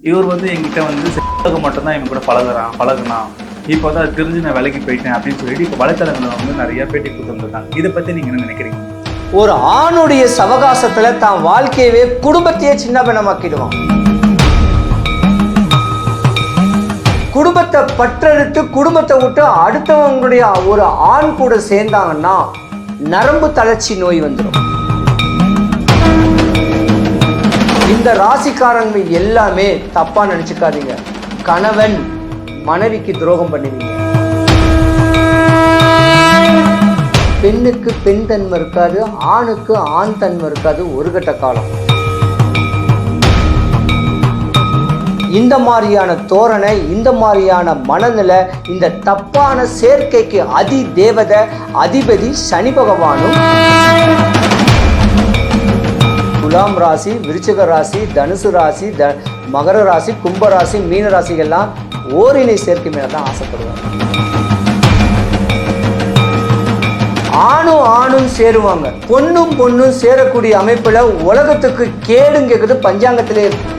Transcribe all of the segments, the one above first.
இவர் வந்து என்கிட்ட வந்து மட்டும்தான் இவங்க கூட பழகுறான் பழகுனான். இப்போ வந்து அது தெரிஞ்சு நான் விலைக்கு போயிட்டேன் அப்படின்னு சொல்லிட்டு இப்போ வலைத்தளங்களில் வந்து நிறைய பேட்டி கொடுத்துருந்துருக்காங்க இதை பற்றி நீங்கள் என்ன நினைக்கிறீங்க? ஒரு ஆணுடைய சவகாசத்துல தான் வாழ்க்கையவே குடும்பத்தையே சின்ன பின்னமாக்கிடுவான் குடும்பத்தை பற்றெடுத்து குடும்பத்தை விட்டு அடுத்தவங்களுடைய ஒரு ஆண் கூட சேர்ந்தாங்கன்னா நரம்பு தளர்ச்சி நோய் வந்துடும் இந்த ராசிக்காரங்க எல்லாமே தப்பா நினைச்சுக்காதீங்க. கணவன் மனைவிக்கு துரோகம் பண்ணுவீங்க. பெண்ணுக்கு பெண் தன்மை இருக்காது ஆணுக்கு ஆண் தன்மை இருக்காது ஒரு கட்ட காலம். இந்த மாதிரியான தோரணை இந்த மாதிரியான மனநிலை இந்த தப்பான சேர்க்கைக்கு அதி தேவதை அதிபதி சனி பகவானும் துலாம் ராசி விருச்சிக ராசி தனுசு ராசி த மகர ராசி கும்ப ராசி மீன ராசிகள்லாம் ஓரினை சேர்க்கை மேலே தான் ஆசைப்படுவாங்க. ஆணும் ஆணும் சேருவாங்க. பொண்ணும் பொண்ணும் சேரக்கூடிய அமைப்புல உலகத்துக்கு கேடுங்கிறது பஞ்சாங்கத்திலே இருக்கு.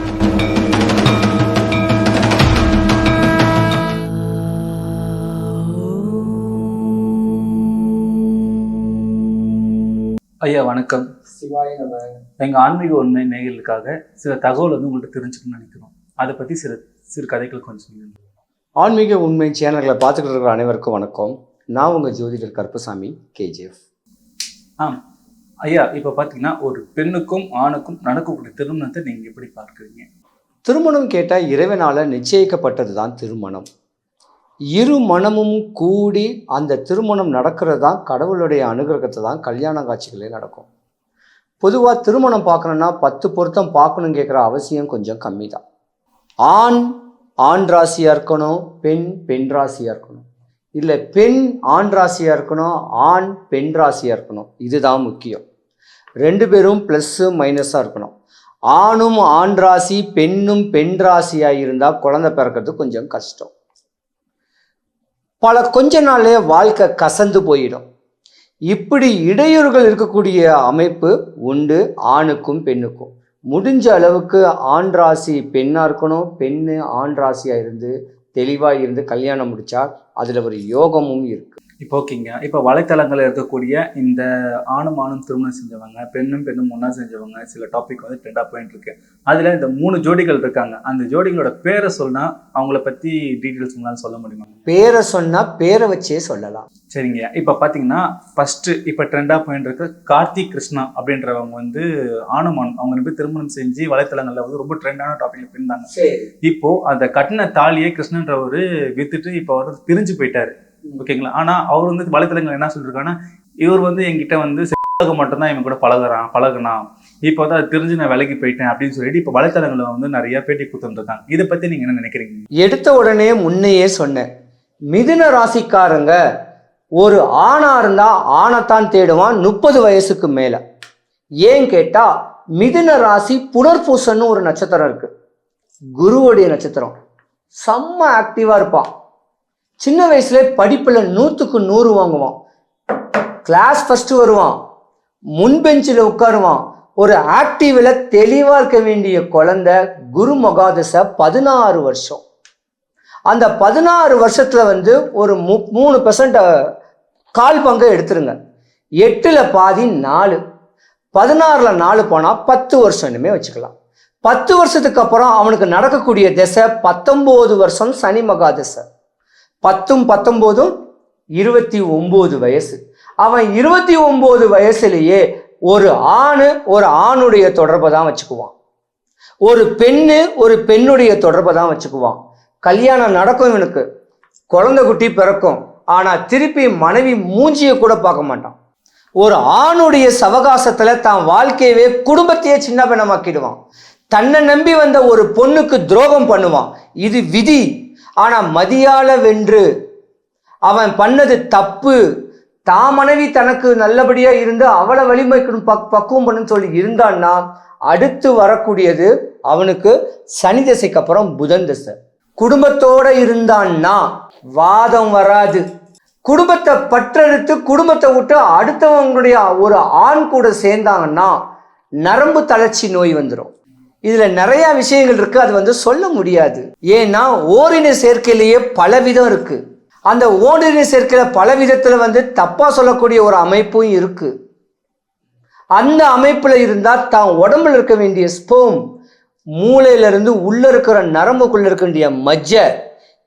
ஐயா வணக்கம். சிவாய நம்ம எங்கள் ஆன்மீக உண்மை நேயர்களுக்காக சில தகவல் வந்து உங்கள்கிட்ட தெரிஞ்சுக்கணும்னு நினைக்கிறோம். அதை பற்றி சில சிறு கதைகள் கொஞ்சம் ஆன்மீக உண்மை சேனல்களை பார்த்துக்கிட்டு இருக்கிற அனைவருக்கும் வணக்கம். நான் உங்கள் ஜோதிடர் கருப்பசாமி கேஜிஎஃப். ஆ ஐயா இப்போ பார்த்தீங்கன்னா ஒரு பெண்ணுக்கும் ஆணுக்கும் நடக்கக்கூடிய திருமணத்தை நீங்கள் எப்படி பார்க்குறீங்க? திருமணம் கேட்டால் இறைவனால் நிச்சயிக்கப்பட்டது தான் திருமணம். இரு மனமும் கூடி அந்த திருமணம் நடக்கிறது தான் கடவுளுடைய அனுகிரகத்தை தான் கல்யாண காட்சிகளே நடக்கும். பொதுவாக திருமணம் பார்க்கணுன்னா பத்து பொருத்தம் பார்க்கணும் கேட்குற அவசியம் கொஞ்சம் கம்மி தான் ஆண் ஆண் ராசியாக இருக்கணும் பெண் பெண் ராசியாக இருக்கணும். இல்லை பெண் ஆண் ராசியாக இருக்கணும் ஆண் பெண் ராசியாக இருக்கணும். இதுதான் முக்கியம். ரெண்டு பேரும் ப்ளஸ்ஸு மைனஸாக இருக்கணும். ஆணும் ஆண் ராசி பெண்ணும் பெண் ராசியாக இருந்தால் குழந்தை பிறக்கிறது கொஞ்சம் கஷ்டம். பல கொஞ்ச நாளே வாழ்க்கை கசந்து போயிடும். இப்படி இடையூறுகள் இருக்கக்கூடிய அமைப்பு உண்டு ஆணுக்கும் பெண்ணுக்கும். முடிஞ்ச அளவுக்கு ஆண் ராசி பெண்ணாக இருக்கணும் பெண்ணு ஆண் ராசியாக இருந்து தெளிவாக இருந்து கல்யாணம் முடித்தால் அதில் ஒரு யோகமும் இருக்குது இப்போ ஓகேங்க இப்போ வலைத்தளங்களில் இருக்கக்கூடிய இந்த ஆணும் ஆணும் திருமணம் செஞ்சவங்க பெண்ணும் பெண்ணும் ஒன்றா செஞ்சவங்க சில டாபிக் வந்து ட்ரெண்டாக போயிட்டு இருக்கு. அதில் இந்த மூணு ஜோடிகள் இருக்காங்க. அந்த ஜோடிகளோட பேரை சொன்னா அவங்கள பற்றி டீட்டெயில்ஸ் உங்களால் சொல்ல முடியுமா? பேரை சொன்னால் பேரை வச்சே சொல்லலாம். சரிங்க. இப்போ பார்த்தீங்கன்னா ஃபர்ஸ்ட் இப்போ ட்ரெண்டாக போயிட்டு இருக்க கார்த்திக் கிருஷ்ணா அப்படின்றவங்க வந்து ஆணும் ஆணும் அவங்க ரெண்டு திருமணம் செஞ்சு வலைத்தளங்களில் வந்து ரொம்ப ட்ரெண்டான டாபிக்ல போயிருந்தாங்க. சரி. இப்போ அந்த கட்டின தாலியை கிருஷ்ணன்றவர் வித்துட்டு இப்போ அவர் பிரிஞ்சு போயிட்டாரு. ஓகேங்களா? ஆனா அவர் வந்து வலைத்தளங்கள் என்ன சொல்லியிருக்காங்கன்னா இவர் வந்து என்கிட்ட வந்து செலவு மட்டும்தான் இவன் கூட பழகுறான் பழகுனான். இப்போ வந்து அது தெரிஞ்சு நான் விலைக்கு போயிட்டேன் அப்படின்னு சொல்லிட்டு இப்போ வலைத்தளங்களில் வந்து நிறைய பேட்டி கொடுத்துருக்காங்க இதை பத்தி நீங்க என்ன நினைக்கிறீங்க? எடுத்த உடனே முன்னையே சொன்னேன். மிதுன ராசிக்காரங்க ஒரு ஆணா இருந்தா ஆணைத்தான் தேடுவான் முப்பது வயசுக்கு மேல. ஏன் கேட்டா மிதுன ராசி புனர்பூசன்னு ஒரு நட்சத்திரம் இருக்கு. குருவுடைய நட்சத்திரம். செம்ம ஆக்டிவா இருப்பான். சின்ன வயசுல படிப்பில் நூற்றுக்கு நூறு வாங்குவான். கிளாஸ் ஃபஸ்ட்டு வருவான். முன் பெஞ்சில் உட்காருவான். ஒரு ஆக்டிவில் தெளிவாக இருக்க வேண்டிய குழந்த குரு மகாதசை பதினாறு வருஷம். அந்த பதினாறு வருஷத்தில் வந்து ஒரு மு மூணு பெர்சன்ட் கால் பங்கை எடுத்துருங்க. எட்டில் பாதி நாலு. பதினாறில் நாலு போனால் பத்து வருஷம் இனிமே வச்சுக்கலாம். பத்து வருஷத்துக்கு அப்புறம் அவனுக்கு நடக்கக்கூடிய திசை பத்தொம்போது வருஷம் சனி மகாதசை. பத்தும் பத்தொம்போதும் இருபத்தி ஒம்பது வயசு. அவன் இருபத்தி ஒம்பது வயசுலேயே ஒரு ஆணு ஒரு ஆணுடைய தொடர்பை தான் வச்சுக்குவான். ஒரு பெண்ணு ஒரு பெண்ணுடைய தொடர்பை தான் வச்சுக்குவான். கல்யாணம் நடக்கும் இவனுக்கு. குழந்தை குட்டி பிறக்கும். ஆனால் திருப்பி மனைவி மூஞ்சியை கூட பார்க்க மாட்டான். ஒரு ஆணுடைய சவகாசத்தில் தான் வாழ்க்கையவே குடும்பத்தையே சின்ன பெண்ணமாக்கிடுவான். தன்னை நம்பி வந்த ஒரு பொண்ணுக்கு துரோகம் பண்ணுவான். இது விதி. ஆனால் மதியால வென்று அவன் பண்ணது தப்பு. தான் மனைவி தனக்கு நல்லபடியாக இருந்து அவளை வலிமைக்கணும் பக் பக்குவம் பண்ணுன்னு சொல்லி இருந்தான்னா அடுத்து வரக்கூடியது அவனுக்கு சனி திசைக்கு அப்புறம் புதன் திசை. குடும்பத்தோட இருந்தான்னா வாதம் வராது. குடும்பத்தை பற்றெடுத்து குடும்பத்தை விட்டு அடுத்தவங்களுடைய ஒரு ஆண் கூட சேர்ந்தாங்கன்னா நரம்பு தளர்ச்சி நோய் வந்துடும் இதுல நிறைய விஷயங்கள் இருக்கு அது வந்து சொல்ல முடியாது. ஏன்னா ஓரின சேர்க்கையிலேயே பல விதம் இருக்கு. அந்த ஓரின சேர்க்கையில பல விதத்துல வந்து தப்பா சொல்லக்கூடிய ஒரு அமைப்பும் இருக்கு. அந்த அமைப்புல இருந்தா தான் உடம்புல இருக்க வேண்டிய ஸ்போம் மூளையில இருந்து உள்ள இருக்கிற நரம்புக்குள்ள இருக்க வேண்டிய மஜ்ஜை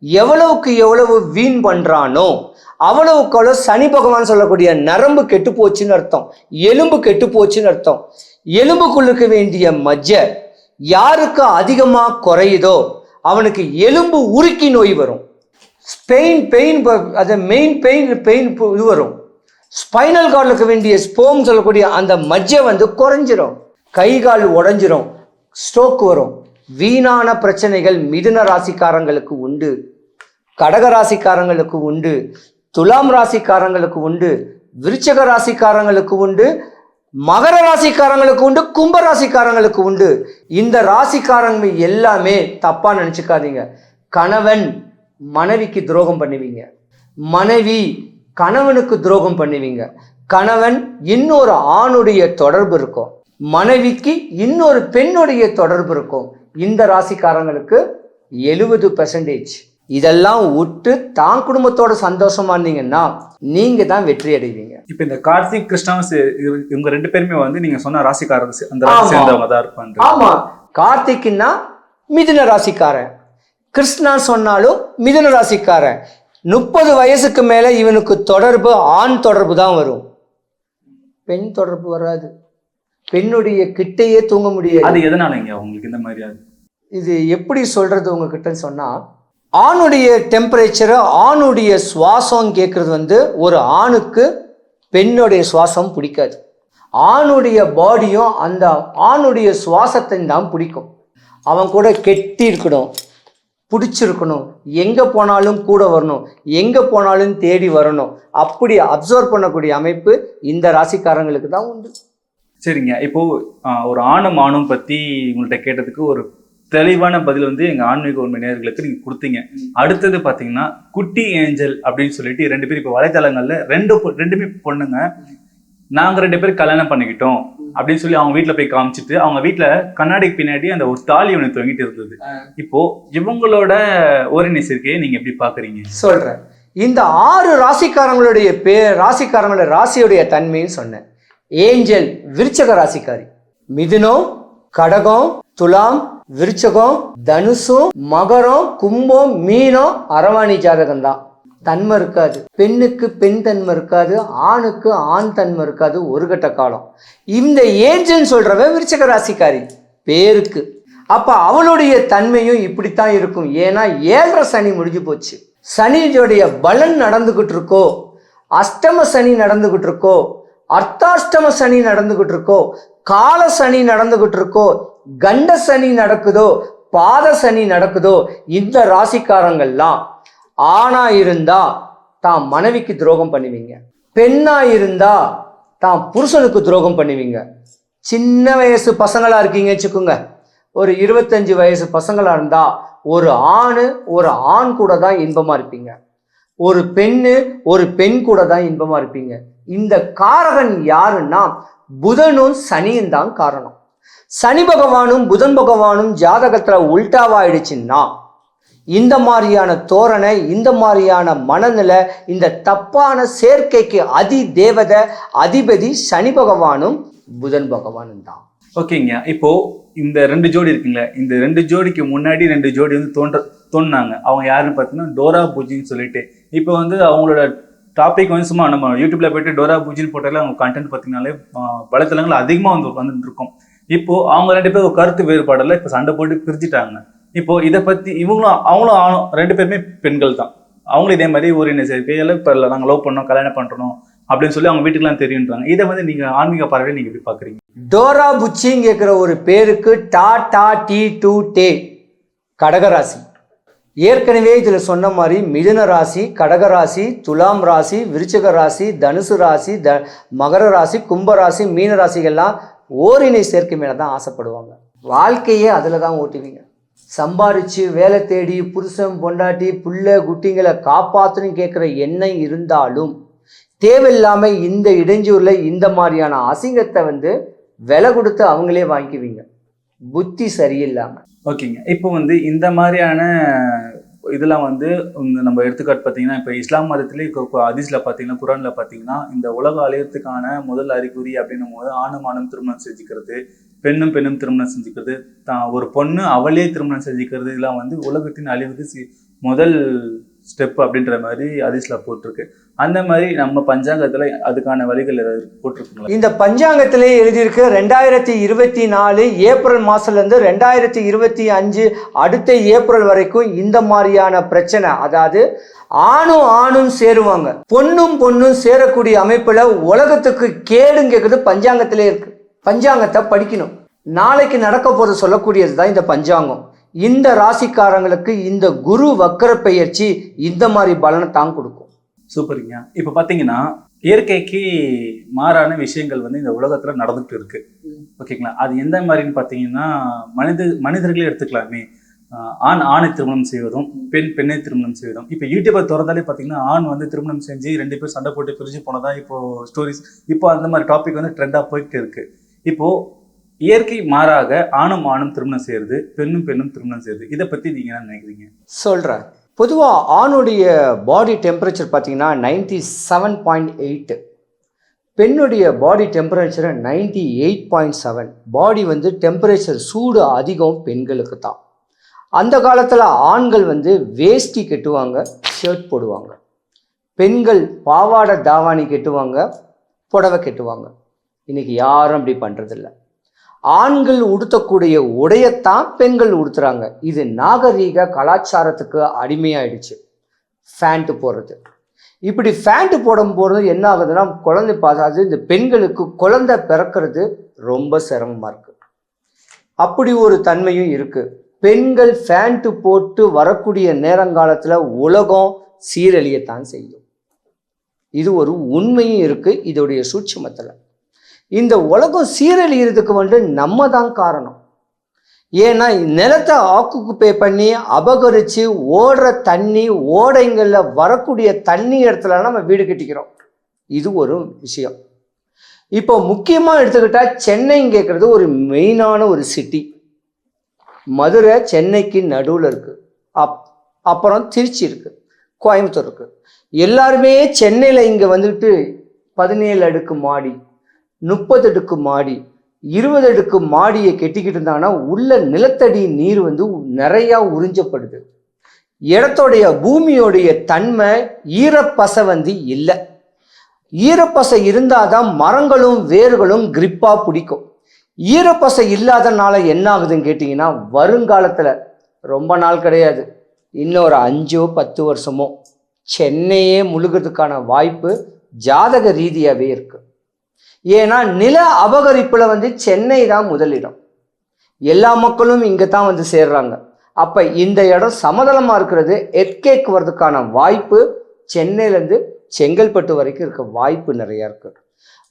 எவ்வளவுக்கு எவ்வளவு வீண் பண்றானோ அவ்வளவுக்கு அவ்வளவு சனி பகவான் சொல்லக்கூடிய நரம்பு கெட்டு போச்சுன்னு அர்த்தம். எலும்பு கெட்டு போச்சுன்னு அர்த்தம். எலும்புக்குள்ள இருக்க வேண்டிய மஜ்ஜை யாருக்கு அதிகமாக குறையுதோ அவனுக்கு எலும்பு உருக்கி நோய் வரும். ஸ்பெயின் பெயின் அது மெயின் பெயின் பெயின் இது வரும். ஸ்பைனல் கார்டுக்கு வேண்டிய ஸ்போம் சொல்லக்கூடிய அந்த மஜ்ஜை வந்து குறைஞ்சிரும். கை கால் உடஞ்சிரும். ஸ்ட்ரோக் வரும். வீணான பிரச்சனைகள் மிதுன ராசிக்காரங்களுக்கு உண்டு. கடக ராசிக்காரங்களுக்கு உண்டு. துலாம் ராசிக்காரங்களுக்கு உண்டு. விருச்சக ராசிக்காரங்களுக்கு உண்டு. மகர ராசிக்காரங்களுக்கு உண்டு கும்ப ராசிக்காரங்களுக்கு உண்டு. இந்த ராசிக்காரங்க எல்லாமே தப்பா நினைச்சுக்காதீங்க. கணவன் மனைவிக்கு துரோகம் பண்ணுவீங்க. மனைவி கணவனுக்கு துரோகம் பண்ணுவீங்க. கணவன் இன்னொரு ஆணுடைய தொடர்பு இருக்கும். மனைவிக்கு இன்னொரு பெண்ணுடைய தொடர்பு இருக்கும். இந்த ராசிக்காரங்களுக்கு எழுபது பெர்சன்டேஜ் இதெல்லாம் விட்டு தான் குடும்பத்தோட சந்தோஷமா இருந்தீங்கன்னா நீங்க தான் வெற்றி அடைவீங்க. இப்போ இந்த கார்த்திக் கிருஷ்ணாவும் இவங்க ரெண்டு பேருமே வந்து நீங்க சொன்ன ராசிக்காரர் அந்த. சேர்ந்தவங்க தான் இருப்பாங்க. ஆமா. கார்த்திக்னா மிதுன ராசிக்காரன். கிருஷ்ணா சொன்னாலும் மிதுன ராசிக்காரன். முப்பது வயசுக்கு மேல இவனுக்கு தொடர்பு ஆண் தொடர்பு தான் வரும். பெண் தொடர்பு வராது. பெண்ணுடைய கிட்டையே தூங்க முடியாது. அது எதனாலங்க உங்களுக்கு இந்த மாதிரி? இது எப்படி சொல்றது உங்ககிட்ட சொன்னா ஆணுடைய டெம்பரேச்சர் ஆணுடைய சுவாசம் கேட்குறது வந்து ஒரு ஆணுக்கு பெண்ணுடைய சுவாசம் பிடிக்காது. ஆணுடைய பாடியும் அந்த ஆணுடைய சுவாசத்தை தான் பிடிக்கும். அவன் கூட கெட்டி இருக்கணும் பிடிச்சிருக்கணும் எங்கே போனாலும் கூட வரணும் எங்கே போனாலும் தேடி வரணும் அப்படி அப்சர்வ் பண்ணக்கூடிய அமைப்பு இந்த ராசிக்காரங்களுக்கு தான் உண்டு. சரிங்க. இப்போ ஒரு ஆணும் ஆணும் பற்றி உங்கள்கிட்ட கேட்டதுக்கு ஒரு தெளிவான பதில் வந்து எங்க ஆன்மீக உண்மை நேயர்களுக்கு நீங்க கொடுத்தீங்க. அடுத்தது பாத்தீங்கன்னா குட்டி ஏஞ்சல் அப்படின்னு சொல்லிட்டு ரெண்டு பேரும் இப்போ வலைத்தளங்கள்ல ரெண்டு ரெண்டுமே பொண்ணுங்க. நாங்க ரெண்டு பேரும் கல்யாணம் பண்ணிக்கிட்டோம் அப்படின்னு சொல்லி அவங்க வீட்ல போய் காமிச்சிட்டு அவங்க வீட்ல கண்ணாடிக்கு பின்னாடி அந்த ஒரு தாலி ஒன்று தொங்கிட்டு இருந்தது. இப்போ இவங்களோட ஓரினை சேர்க்கையை நீங்க எப்படி பாக்குறீங்க? சொல்றேன். இந்த ஆறு ராசிக்காரங்களுடைய பே ராசிக்காரங்களுடைய ராசியுடைய தன்மைன்னு சொன்னேன். ஏஞ்சல் விருச்சக ராசிக்காரி. மிதுனம் கடகம் துலாம் விருச்சகம் தனுசும் மகரம் கும்பம் மீனம் அரவாணி ஜாதகம் தான் தன்மை இருக்காது. பெண்ணுக்கு பெண் தன்மை இருக்காது. ஆணுக்கு ஆண் தன்மை இருக்காது. ஒரு கட்ட காலம். இந்த ஏஞ்சல் சொல்றவன் விருச்சக ராசிக்காரி. பேருக்கு. அப்ப அவளுடைய தன்மையும் இப்படித்தான் இருக்கும். ஏன்னா ஏழரை சனி முடிஞ்சு போச்சு. சனியுடைய பலன் நடந்துகிட்டு இருக்கோ அஷ்டம சனி நடந்துகிட்டு இருக்கோ அர்த்தாஷ்டம சனி நடந்துகிட்டு இருக்கோ கால சனி நடந்துகிட்டு இருக்கோ கண்ட சனி நடக்குதோ பாத சனி நடக்குதோ இந்த ராசிக்காரங்கள்லாம் ஆணா இருந்தா தான் மனைவிக்கு துரோகம் பண்ணுவீங்க. பெண்ணா இருந்தா தான் புருஷனுக்கு துரோகம் பண்ணுவீங்க. சின்ன வயசு பசங்களா இருக்கீங்க வச்சுக்கோங்க. ஒரு இருபத்தஞ்சு வயசு பசங்களா இருந்தா ஒரு ஆணு ஒரு ஆண் கூட தான் இன்பமா இருப்பீங்க. ஒரு பெண்ணு ஒரு பெண் கூட தான் இன்பமா இருப்பீங்க. இந்த காரகன் யாருன்னா புதனும் சனியும் தான் காரணம். சனி பகவானும் புதன் பகவானும் ஜாதகத்தில் உல்டாவாயிடுச்சுன்னா இந்த மாதிரியான தோரணை இந்த மாதிரியான மனநிலை இந்த தப்பான சேர்க்கைக்கு அதி தேவதை அதிபதி சனி பகவானும் புதன் பகவானும் தான். ஓகேங்க. இப்போ இந்த ரெண்டு ஜோடி இருக்குங்களே இந்த ரெண்டு ஜோடிக்கு முன்னாடி ரெண்டு ஜோடி வந்து தோன்ற தோணுனாங்க. அவங்க யாருன்னு பார்த்தீங்கன்னா டோரா பூஜின்னு சொல்லிட்டு. இப்போ வந்து அவங்களோட டாபிக் வந்து சும்மா நம்ம யூடியூப்ல போயிட்டு டோரா பூஜின்னு போட்டாலே அவங்க கண்டென்ட் பார்த்தீங்கனாலே வலைத்தளங்கள் அதிகமாக வந்து வந்துட்டு இருக்கும் இப்போ அவங்க ரெண்டு பேரும் ஒரு கருத்து வேறுபாடில் இப்போ சண்டை போட்டு பிரிச்சுட்டாங்க இப்போ இதை பத்தி இவங்களும் அவங்களும் ஆணும் ரெண்டு பேருமே பெண்கள் தான். அவங்களும் இதே மாதிரி ஒரு என்ன சேர்க்கையில இப்போ நாங்கள் லவ் பண்ணோம் கல்யாணம் பண்றோம் அப்படின்னு சொல்லி அவங்க வீட்டுக்குலாம் தெரியுன்றாங்க. இதை வந்து நீங்க ஆன்மீக பார்வையை நீங்க எப்படி பாக்குறீங்க டோரா புச்சின்னு கேட்குற ஒரு பேருக்கு டா டா டி டூ டே கடகராசி ஏற்கனவே இதில் சொன்ன மாதிரி மிதுன ராசி கடகராசி துலாம் ராசி விருச்சக ராசி தனுசு ராசி த மகர ராசி கும்ப ராசி மீன ராசிகள்லாம் ஓரினை சேர்க்கை மேலே தான் ஆசைப்படுவாங்க. வாழ்க்கையே அதில் தான் ஓட்டுவீங்க. சம்பாரித்து வேலை தேடி புருஷன் பொண்டாட்டி புள்ள குட்டிங்களை காப்பாற்றணும் கேட்குற எண்ணம் இருந்தாலும் தேவையில்லாமல் இந்த இடைஞ்சூரில் இந்த மாதிரியான அசிங்கத்தை வந்து விலை கொடுத்து அவங்களே வாங்கிக்குவீங்க. புத்தி சரியில்லாமல் ஓகேங்க. இப்போ வந்து இந்த மாதிரியான இதெல்லாம் வந்து இந்த நம்ம எடுத்துக்காட்டு பார்த்தீங்கன்னா இப்போ இஸ்லாம் மதத்திலே அதிஸில் பார்த்தீங்கன்னா குரானில் பார்த்தீங்கன்னா இந்த உலக அலையத்துக்கான முதல் அறிகுறி அப்படின்னும் போது ஆணும் ஆணும் திருமணம் செஞ்சுக்கிறது பெண்ணும் பெண்ணும் திருமணம் செஞ்சுக்கிறது தான் ஒரு பொண்ணு அவளே திருமணம் செஞ்சுக்கிறது இதெல்லாம் வந்து உலகத்தின் அழிவுக்கு சி- முதல் ஸ்டெப் அப்படின்ற மாதிரி அதிஸ்ல போட்டிருக்கு. அந்த மாதிரி நம்ம பஞ்சாங்கத்துல அதுக்கான வழிகள் ஏதாவது போட்டிருக்குங்களா? இந்த பஞ்சாங்கத்திலே எழுதியிருக்கு ரெண்டாயிரத்தி இருபத்தி நாலு ஏப்ரல் மாசத்துல இருந்து ரெண்டாயிரத்தி இருபத்தி அஞ்சு அடுத்த ஏப்ரல் வரைக்கும் இந்த மாதிரியான பிரச்சனை அதாவது ஆணும் ஆணும் சேருவாங்க. பொண்ணும் பொண்ணும் சேரக்கூடிய அமைப்புல உலகத்துக்கு கேடுன்னு கேட்குறது பஞ்சாங்கத்திலே இருக்கு. பஞ்சாங்கத்தை படிக்கணும். நாளைக்கு நடக்க போறது சொல்லக்கூடியது தான் இந்த பஞ்சாங்கம். இந்த ராசிக்காரங்களுக்கு இந்த குரு வக்கர பெயர்ச்சி இந்த மாதிரி பலனை தான் கொடுக்கும். சூப்பருங்க. இப்போ பார்த்தீங்கன்னா இயற்கைக்கு மாறான விஷயங்கள் வந்து இந்த உலகத்தில் நடந்துட்டு இருக்கு. ஓகேங்களா? அது எந்த மாதிரின்னு பார்த்தீங்கன்னா மனித மனிதர்களே எடுத்துக்கலாமே. ஆண் ஆணை திருமணம் செய்வதும் பெண் பெண்ணை திருமணம் செய்வதும். இப்போ யூடியூபை திறந்தாலே பார்த்தீங்கன்னா ஆண் வந்து திருமணம் செஞ்சு ரெண்டு பேர் சண்டை போட்டு பிரிஞ்சு போனதான் இப்போ ஸ்டோரிஸ் இப்போ அந்த மாதிரி டாபிக் வந்து ட்ரெண்டாக போயிட்டு இருக்கு. இப்போ இயற்கை மாறாக ஆணும் ஆணும் திருமணம் செய்யறது பெண்ணும் பெண்ணும் திருமணம் செய்யறது இதை பத்தி நீங்க என்ன நினைக்கிறீங்க? சொல்கிறேன் பொதுவாக ஆணுடைய பாடி டெம்பரேச்சர் பார்த்தீங்கன்னா நைன்டி செவன் பாயிண்ட் எயிட்டு பெண்ணுடைய body temperature ninety eight point seven body வந்து டெம்பரேச்சர் சூடு அதிகம் பெண்களுக்கு தான். அந்த காலத்தில் ஆண்கள் வந்து வேஷ்டி கட்டுவாங்க ஷர்ட் போடுவாங்க. பெண்கள் பாவாடை தாவாணி கட்டுவாங்க புடவை கட்டுவாங்க. இன்னைக்கு யாரும் அப்படி பண்ணுறதில்ல ஆண்கள் உடுத்தக்கூடிய உடையத்தான் பெண்கள் உடுத்துறாங்க. இது நாகரீக கலாச்சாரத்துக்கு அடிமையாயிடுச்சு. ஃபேண்ட்டு போடுறது. இப்படி ஃபேண்ட்டு போடும் போது என்ன ஆகுதுன்னா குழந்தை பார்த்தாது இந்த பெண்களுக்கு குழந்தை பிறக்கிறது ரொம்ப சிரமமாக இருக்குது அப்படி ஒரு தன்மையும் இருக்குது பெண்கள் ஃபேண்ட்டு போட்டு வரக்கூடிய நேரங்காலத்தில் உலகம் சீரழியத்தான் செய்யும். இது ஒரு உண்மையும் இருக்குது இதோடைய சூட்சமத்தில். இந்த உலகம் சீரழிகிறதுக்கு வந்து நம்ம தான் காரணம். ஏன்னா நிலத்தை ஆக்குப்பே பண்ணி அபகரித்து ஓடுற தண்ணி ஓடைங்களில் வரக்கூடிய தண்ணி இடத்துல நம்ம வீடு கட்டிக்கிறோம். இது ஒரு விஷயம். இப்போ முக்கியமாக எடுத்துக்கிட்டா சென்னைங்கிறது ஒரு மெயினான ஒரு சிட்டி மதுரை சென்னைக்கு நடுவில் இருக்குது அப் அப்புறம் திருச்சி இருக்குது கோயம்புத்தூர் இருக்குது எல்லாருமே சென்னையில் இங்கே வந்துட்டு பதினேழு அடுக்கு மாடி. முப்பது அடுக்கு மாடி இருபது அடுக்கு மாடியை கெட்டிக்கிட்டு இருந்தாங்கன்னா உள்ள நிலத்தடி நீர் வந்து நிறையா உறிஞ்சப்படுது. இடத்தோடைய பூமியோடைய தன்மை ஈரப்பசை வந்து இல்லை. ஈரப்பசை இருந்தால் தான் மரங்களும் வேர்களும் கிரிப்பாக பிடிக்கும். ஈரப்பசை இல்லாதனால என்ன ஆகுதுன்னு கேட்டிங்கன்னா வருங்காலத்தில் ரொம்ப நாள் கிடையாது இன்னொரு அஞ்சோ பத்து வருஷமோ சென்னையே முழுகிறதுக்கான வாய்ப்பு ஜாதக ரீதியாகவே இருக்குது ஏன்னா நில அபகரிப்பில் வந்து சென்னை தான் முதலிடம் எல்லா மக்களும் இங்கே தான் வந்து சேர்றாங்க. அப்போ இந்த இடம் சமதளமாக இருக்கிறது எர்கேக் வர்றதுக்கான வாய்ப்பு சென்னையிலேருந்து செங்கல்பட்டு வரைக்கும் இருக்க வாய்ப்பு நிறையா இருக்கு.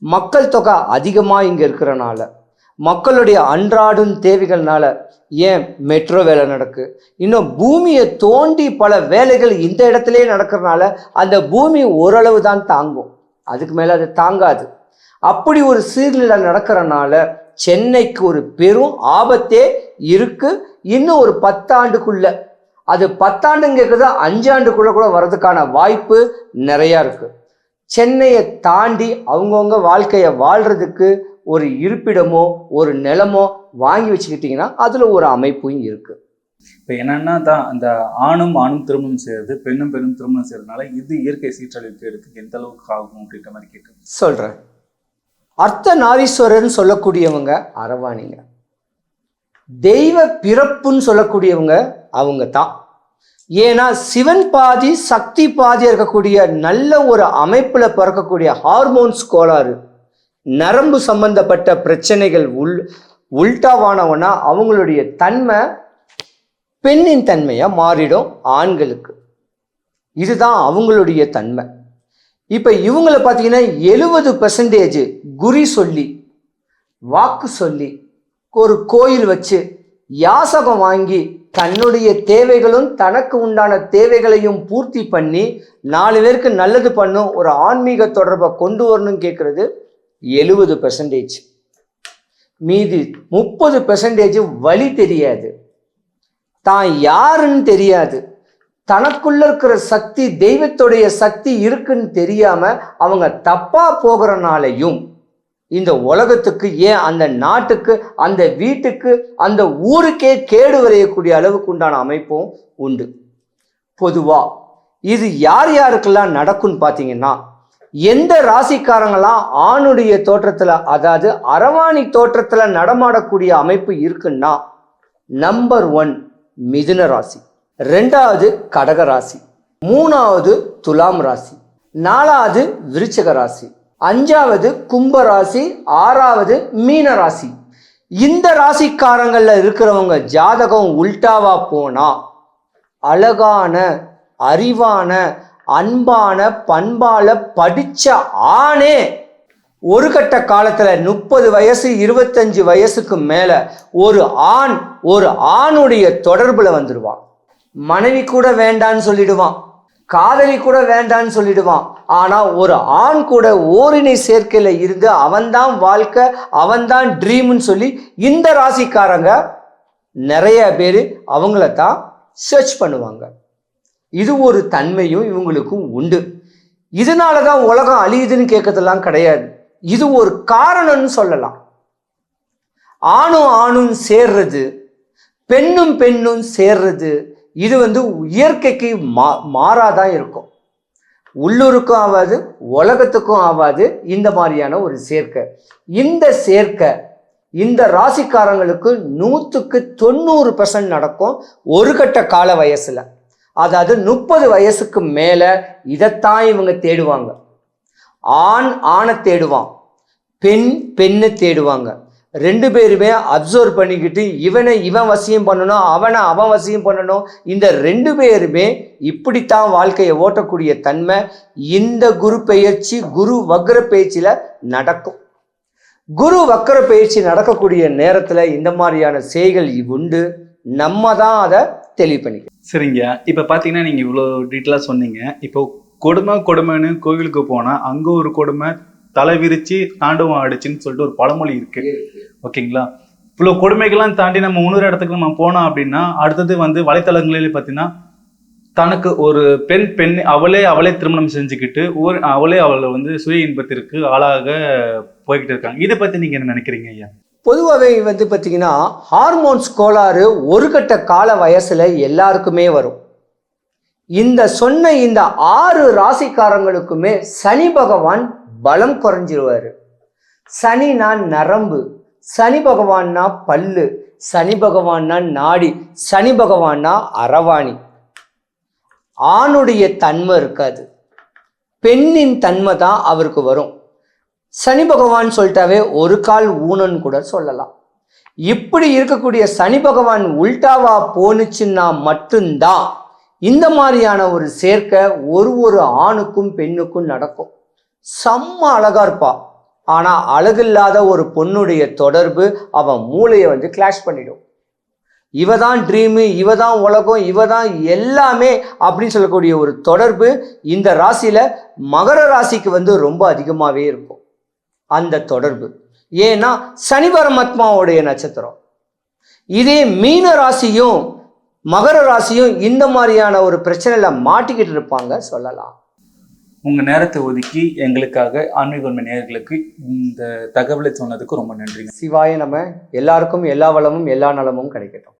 மக்கள் தொகை அதிகமாக இங்கே இருக்கிறனால மக்களுடைய அன்றாடும் தேவைகள்னால ஏன் மெட்ரோ வேலை நடக்கு? இன்னும் பூமியை தோண்டி பல வேலைகள் இந்த இடத்துலயே நடக்கிறனால அந்த பூமி ஓரளவு தான் தாங்கும். அதுக்கு மேலே அது தாங்காது. அப்படி ஒரு சீர்நிலை நடக்கிறனால சென்னைக்கு ஒரு பெரும் ஆபத்தே இருக்கு. இன்னும் ஒரு பத்தாண்டுக்குள்ள அது பத்தாண்டுங்கிறது அஞ்சாண்டுக்குள்ள கூட வர்றதுக்கான வாய்ப்பு நிறையா இருக்கு. சென்னையை தாண்டி அவங்கவுங்க வாழ்க்கையை வாழ்றதுக்கு ஒரு இருப்பிடமோ ஒரு நிலமோ வாங்கி வச்சுக்கிட்டிங்கன்னா அதில் ஒரு அமைப்பும் இருக்கு. இப்போ என்னன்னா தான் அந்த ஆணும் ஆணும் திருமணம் செய்யறது பெண்ணும் பெண்ணும் திருமணம் செய்யறதுனால இது இயற்கை சீற்றழிவுக்கு எடுத்து எந்த அளவுக்கு ஆகும் அப்படின்ற மாதிரி கேட்குது சொல்கிறேன் அர்த்த நாரீஸ்வரர்னு சொல்லக்கூடியவங்க அரவாணிங்க. தெய்வ பிறப்புன்னு சொல்லக்கூடியவங்க அவங்க தான் ஏன்னா சிவன் பாதி சக்தி பாதி இருக்கக்கூடிய நல்ல ஒரு அமைப்பில் பிறக்கக்கூடிய ஹார்மோன்ஸ் கோளாறு. நரம்பு சம்பந்தப்பட்ட பிரச்சனைகள் உள் உல்டாவானவனா அவங்களுடைய தன்மை பெண்ணின் தன்மையாக மாறிடும் ஆண்களுக்கு. இதுதான் அவங்களுடைய தன்மை. இப்போ இவங்கள பார்த்தீங்கன்னா எழுபது பெர்சன்டேஜ் குறி சொல்லி வாக்கு சொல்லி ஒரு கோயில் வச்சு யாசகம் வாங்கி தன்னுடைய தேவைகளும் தனக்கு உண்டான தேவைகளையும் பூர்த்தி பண்ணி நாலு பேருக்கு நல்லது பண்ணும் ஒரு ஆன்மீக தொடர்பை கொண்டு வரணும்னு கேட்குறது எழுபது பெர்சன்டேஜ் மீதி முப்பது பெர்சன்டேஜ் வழி தெரியாது. தான் யாருன்னு தெரியாது. தனக்குள்ள இருக்கிற சக்தி தெய்வத்துடைய சக்தி இருக்குன்னு தெரியாம அவங்க தப்பா போகிறனாலையும் இந்த உலகத்துக்கு ஏன் அந்த நாட்டுக்கு அந்த வீட்டுக்கு அந்த ஊருக்கே கேடு விளையக்கூடிய அளவுக்கு உண்டான அமைப்பும் உண்டு. பொதுவா இது யார் யாருக்கெல்லாம் நடக்கும்னு பார்த்தீங்கன்னா எந்த ராசிக்காரங்களாம் ஆணுடைய தோற்றத்தில் அதாவது அரவாணி தோற்றத்தில் நடமாடக்கூடிய அமைப்பு இருக்குன்னா நம்பர் ஒன் மிதுன ராசி. ரெண்டாவது கடக ராசி. மூணாவது துலாம் ராசி. நாலாவது விருச்சக ராசி. அஞ்சாவது கும்ப ராசி. ஆறாவது மீன ராசி. இந்த ராசிக்காரங்களில் இருக்கிறவங்க ஜாதகம் உல்டாவா போனா அழகான அறிவான அன்பான பண்பால படிச்ச ஆணே ஒரு கட்ட காலத்துல முப்பது வயசு இருபத்தஞ்சு வயசுக்கு மேல ஒரு ஆண் ஒரு ஆணுடைய தொடர்புல வந்துடுவான் மனைவி கூட வேண்டான்னு சொல்லிடுவான். காதலி கூட வேண்டான்னு சொல்லிடுவான். ஆனால் ஒரு ஆண் கூட ஓரினை சேர்க்கையில் இருந்து அவன்தான் வாழ்க்கை அவன்தான் ட்ரீம்னு சொல்லி இந்த ராசிக்காரங்க நிறைய பேர் அவங்கள தான் சர்ச் பண்ணுவாங்க. இது ஒரு தன்மையும் இவங்களுக்கும் உண்டு. இதனால தான் உலகம் அழியுதுன்னு கேட்கறதெல்லாம் கிடையாது. இது ஒரு காரணம்னு சொல்லலாம். ஆணும் ஆணும் சேர்றது பெண்ணும் பெண்ணும் சேர்றது இது வந்து இயற்கைக்கு மா மாறாதான் இருக்கும். உள்ளூருக்கும் ஆகாது உலகத்துக்கும் ஆகாது இந்த மாதிரியான ஒரு சேர்க்கை. இந்த சேர்க்கை இந்த ராசிக்காரங்களுக்கு நூற்றுக்கு தொண்ணூறு பெர்சன்ட் நடக்கும் ஒரு கட்ட கால வயசில். அதாவது முப்பது வயசுக்கு மேலே இதைத்தான் இவங்க தேடுவாங்க. ஆண் ஆணை தேடுவான். பெண் பெண்ணை தேடுவாங்க. ரெண்டு பேருமே அப்சர்வ் பண்ணிக்கிட்டு இவனை இவன் வசியம் பண்ணணும் அவனை அவன் வசியம் பண்ணணும். இந்த ரெண்டு பேருமே இப்படித்தான் வாழ்க்கையை ஓட்டக்கூடிய தன்மை இந்த குரு பெயர்ச்சி குரு வக்ர பயிற்சியில் நடக்கும். குரு வக்கர பயிற்சி நடக்கக்கூடிய நேரத்தில் இந்த மாதிரியான செய்கள் உண்டு. நம்ம தான் அதை தெளிவு பண்ணிக்கணும். சரிங்க. இப்போ பார்த்தீங்கன்னா நீங்கள் இவ்வளோ டீட்டெயிலாக சொன்னீங்க. இப்போ கொடுமை கொடுமைன்னு கோவிலுக்கு போனால் அங்கே ஒரு கொடுமை தலை விரிச்சு தாண்டவம் ஆடிச்சுன்னு சொல்லிட்டு ஒரு பழமொழி இருக்கு. ஓகேங்களா? இவ்வளோ கொடுமைகள்லாம் தாண்டி நம்ம இன்னொரு இடத்துக்கு நம்ம போனோம் அப்படின்னா அடுத்தது வந்து வலைத்தளங்களில் பார்த்தீங்கன்னா தனக்கு ஒரு பெண் பெண் அவளே அவளே திருமணம் செஞ்சுக்கிட்டு ஒரு அவளே அவளை வந்து சுய இன்பத்திற்கு ஆளாக போய்கிட்டு இருக்காங்க. இதை பற்றி நீங்கள் என்ன நினைக்கிறீங்க ஐயா? பொதுவாகவே வந்து பார்த்தீங்கன்னா ஹார்மோன்ஸ் கோளாறு ஒரு கட்ட கால வயசுல எல்லாருக்குமே வரும். இந்த சொன்ன இந்த ஆறு ராசிக்காரங்களுக்குமே சனி பகவான் பலம் குறைஞ்சிருவார். சனினா நரம்பு சனி பகவான்னா பல்லு சனி பகவான்னா நாடி சனி பகவான்னா அரவாணி ஆணுடைய தன்மை இருக்காது. பெண்ணின் தன்மை தான் அவருக்கு வரும். சனி பகவான் சொல்லிட்டாவே ஒரு கால் ஊனன்னு கூட சொல்லலாம். இப்படி இருக்கக்கூடிய சனி பகவான் உல்டாவா போனுச்சுன்னா மட்டும்தான் இந்த மாதிரியான ஒரு சேர்க்கை ஒரு ஒரு ஆணுக்கும் பெண்ணுக்கும் நடக்கும். செம்ம அழகா இருப்பா. ஆனா அழகில்லாத ஒரு பொண்ணுடைய தொடர்பு அவன் மூளையை வந்து கிளாஷ் பண்ணிடும். இவ தான் ட்ரீமு இவ தான் உலகம் இவ தான் எல்லாமே அப்படின்னு சொல்லக்கூடிய ஒரு தொடர்பு இந்த ராசியில மகர ராசிக்கு வந்து ரொம்ப அதிகமாகவே இருக்கும். அந்த தொடர்பு. ஏன்னா சனி பரமாத்மாவுடைய நட்சத்திரம். இதே மீன ராசியும் மகர ராசியும் இந்த மாதிரியான ஒரு பிரச்சனையில மாட்டிக்கிட்டு இருப்பாங்க சொல்லலாம். உங்கள் நேரத்தை ஒதுக்கி எங்களுக்காக ஆன்மீக உண்மை நேயர்களுக்கு இந்த தகவலை சொன்னதுக்கு ரொம்ப நன்றி சிவாய நம்ம எல்லாருக்கும் எல்லா வளமும் எல்லா நலமும் கிடைக்கட்டும்.